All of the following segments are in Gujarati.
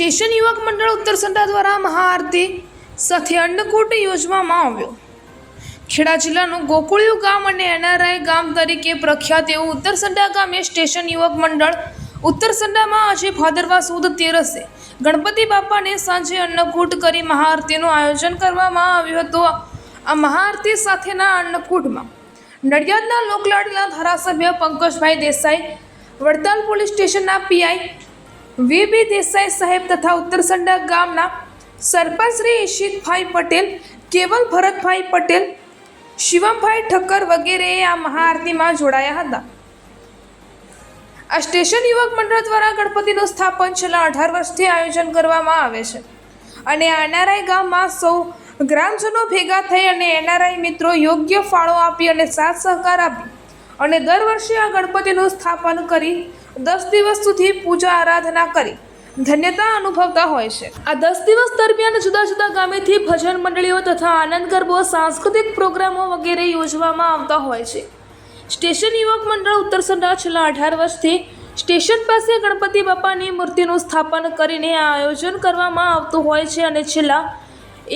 સ્ટેશન યુવક મંડળ ઉત્તરસંડા દ્વારા મહાઆરતી સાથે અન્નકૂટ યોજવામાં આવ્યો. ખેડા જિલ્લાનું ગોકુળિયું ગામ અને એનઆરઆઈ ગામ તરીકે પ્રખ્યાત એવું ઉત્તરસંડા ગામે સ્ટેશન યુવક મંડળ ઉત્તર સંડામાં આજે ભાદરવા સુદ તેરસે ગણપતિ બાપાને સાંજે અન્નકૂટ કરી મહાઆરતીનું આયોજન કરવામાં આવ્યું હતું. આ મહાઆરતી સાથેના અન્નકૂટમાં નડિયાદના લોકલાડલા ધારાસભ્ય પંકજભાઈ દેસાઈ, વડતાલ પોલીસ સ્ટેશનના પીઆઈ વીબી દેસાઈ સાહેબ તથા ઉત્તરસંડા ગામના સરપંચ શ્રી ઈશિતભાઈ પટેલ, કેવલ ભરતભાઈ પટેલ, શિવમભાઈ ઠક્કર વગેરેએ આ મહાઆરતીમાં જોડાયા હતા. આ સ્ટેશન યુવક મંડળ દ્વારા ગણપતિનું સ્થાપન છેલ્લા અઢાર વર્ષથી આયોજન કરવામાં આવે છે. અને એનઆરઆઈ ગામમાં સૌ ગ્રામજનો ભેગા થઈ અને એનઆરઆઈ મિત્રો યોગ્ય ફાળો આપી અને સાથ સહકાર આપી. અને દર વર્ષે આ ગણપતિનું સ્થાપન કરી દસ દિવસ સુધી પૂજા આરાધના કરી ધન્યતા અનુભવતા હોય છે. આ દસ દિવસ દરમિયાન જુદા જુદા ગામેથી ભજન મંડળીઓ તથા આનંદ ગરબો, સાંસ્કૃતિક પ્રોગ્રામો વગેરે યોજવામાં આવતા હોય છે. સ્ટેશન યુવક મંડળ ઉત્તરસંડા છેલ્લા અઢાર વર્ષથી સ્ટેશન પાસે ગણપતિ બાપાની મૂર્તિનું સ્થાપન કરીને આ આયોજન કરવામાં આવતું હોય છે અને છેલ્લા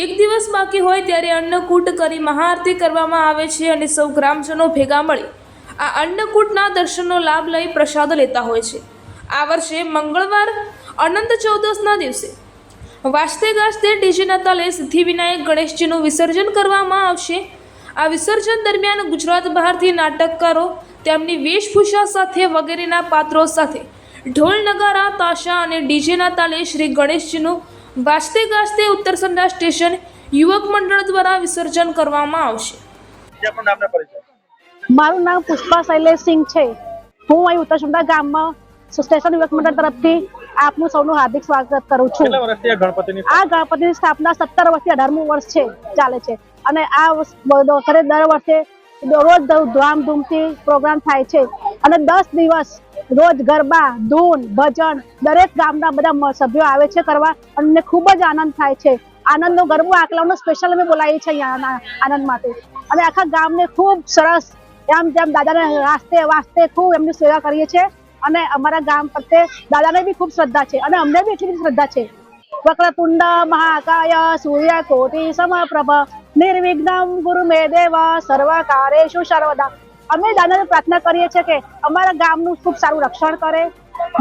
એક દિવસ બાકી હોય ત્યારે અન્નકૂટ કરી મહાઆરતી કરવામાં આવે છે અને સૌ ગ્રામજનો ભેગા મળી આ અન્નકૂટના દર્શનનો લાભ લઈ પ્રસાદ લેતા હોય છે. આ વર્ષે મંગળવાર અનંત ચૌદસના દિવસે વાજતે ગાજતે ડીજેના તાલે સિદ્ધિવિનાયક ગણેશજીનું વિસર્જન કરવામાં આવશે. આ વિસર્જન દરમિયાન ગુજરાત બહારથી નાટકકારો તેમની વેશભૂષા સાથે વગેરેના પાત્રો સાથે ઢોલ નગારા, તાશા અને ડીજેના તાલે શ્રી ગણેશજીનું વાજતે ગાજતે ઉત્તરસંડા સ્ટેશન યુવક મંડળ દ્વારા વિસર્જન કરવામાં આવશે. મારું નામ પુષ્પા શૈલેષસિંહ છે. હું અહીં ઉત્તરસુંડા ગામમાં સ્ટેશન યુવક મંડળ તરફથી આપનું સૌનું હાર્દિક સ્વાગત કરું છું. આ ગણપતિની સ્થાપના સત્તર વર્ષથી અઢારમું વર્ષ છે ચાલે છે. અને આ દર વર્ષે રોજ ધામધૂમથી પ્રોગ્રામ થાય છે. અને દસ દિવસ રોજ ગરબા ધૂન ભજન દરેક ગામના બધા સભ્યો આવે છે કરવા અને ખૂબ જ આનંદ થાય છે. આનંદનો ગરબો આકલાવનો સ્પેશિયલ અમે બોલાવીએ છીએ આનંદ માટે. અને આખા ગામને ખૂબ સરસ આમ જેમ દાદાને વાસ્તે વાસ્તે ખૂબ એમની સેવા કરીએ છીએ. અને અમારા ગામ પ્રત્યે દાદાને બી ખૂબ શ્રદ્ધા છે અને અમને બી એટલી બધી શ્રદ્ધા છે. વક્રતુંડ મહાકાય સૂર્ય કોટી સમપ્રભ. નિર્વિઘ્નમ ગુરુ મે દેવ સર્વ સર્વદા. અમે દાદાને પ્રાર્થના કરીએ છીએ કે અમારા ગામનું ખૂબ સારું રક્ષણ કરે.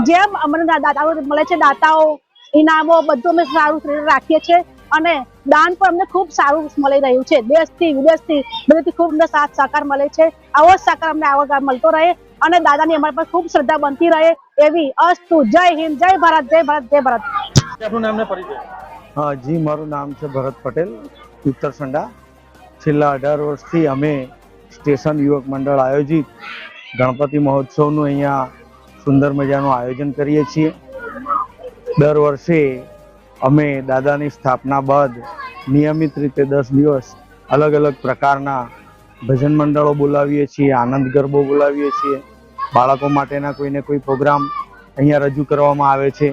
જેમ અમને દાદાઓ મળે છે, દાતાઓ, ઇનામો બધું અમે સારું રાખીએ છીએ. અને દાન પણ અમને ખૂબ સારું મળી રહ્યું છે. દેશથી વિદેશથી બધેથી ખૂબ અમને સાથ સહકાર મળે છે. આવો જ સહકાર અમને આવો મળતો રહે અને દાદાની અમારા પર ખૂબ શ્રદ્ધા બનતી રહે એવી અસ્તુ. જય હિન્દ જય ભારત જય ભારત જય ભારત. હા જી મારું નામ છે ભરત પટેલ ઉત્તરસંડા છેલ્લા અઢાર વર્ષથી અમે સ્ટેશન યુવક મંડળ આયોજિત ગણપતિ મહોત્સવનું અહીંયા સુંદર મજાનું આયોજન કરીએ છીએ. દર વર્ષે અમે દાદાની સ્થાપના બાદ નિયમિત રીતે દસ દિવસ અલગ અલગ પ્રકારના ભજન મંડળો બોલાવીએ છીએ, આનંદ ગરબો બોલાવીએ છીએ. બાળકો માટેના કોઈને કોઈ પ્રોગ્રામ અહીંયા રજૂ કરવામાં આવે છે.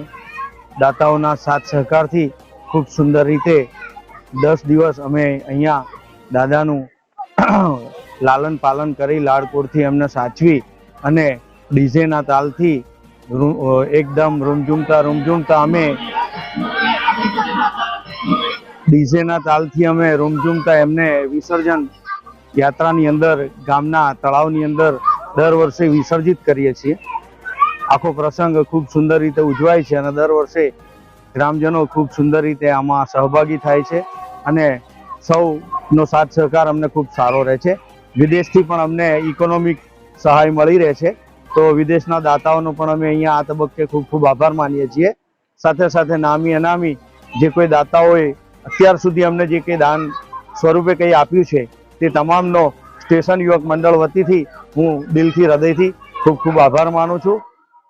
દાતાઓના સાથ સહકારથી ખૂબ સુંદર રીતે દસ દિવસ અમે અહીંયા દાદાનું લાલન પાલન કરી લાડકોડથી એમને સાચવી અને ડીજેના તાલથી એકદમ રૂમઝૂમતા રૂમઝૂમતા અમે ડીજેના તાલથી અમે રૂમઝૂમતા એમને વિસર્જન યાત્રાની અંદર, ગામના તળાવની અંદર દર વર્ષે વિસર્જિત કરીએ છીએ. આખો પ્રસંગ ખૂબ સુંદર રીતે ઉજવાય છે અને દર વર્ષે ગ્રામજનો ખૂબ સુંદર રીતે આમાં સહભાગી થાય છે અને સૌનો સાથ સહકાર અમને ખૂબ સારો રહે છે. વિદેશથી પણ અમને ઇકોનોમિક સહાય મળી રહે છે. તો વિદેશના દાતાઓનો પણ અમે અહીંયા આ તબક્કે ખૂબ ખૂબ આભાર માનીએ છીએ. સાથે સાથે નામી અનામી જે કોઈ દાતાઓએ અત્યાર સુધી અમને જે કંઈ દાન સ્વરૂપે કંઈ આપ્યું છે, તે તમામનો સ્ટેશન યુવક મંડળ વતીથી હું દિલથી હૃદયથી ખૂબ ખૂબ આભાર માનું છું.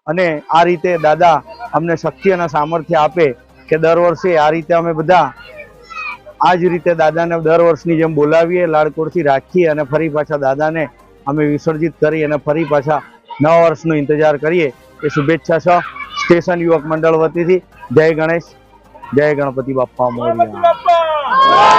અને આ રીતે દાદા અમને શક્તિ અને સામર્થ્ય આપે કે દર વર્ષે આ રીતે અમે બધા આ જ રીતે દાદાને દર વર્ષની જેમ બોલાવીએ લાડકોડથી રાખીએ અને ફરી પાછા દાદાને અમે વિસર્જિત કરી અને ફરી પાછા નવા વર્ષનો ઇંતજાર કરીએ. એ શુભેચ્છા છ સ્ટેશન યુવક મંડળ વતીથી. જય ગણેશ. જય ગણપતિ બાપ્પા મોરયા.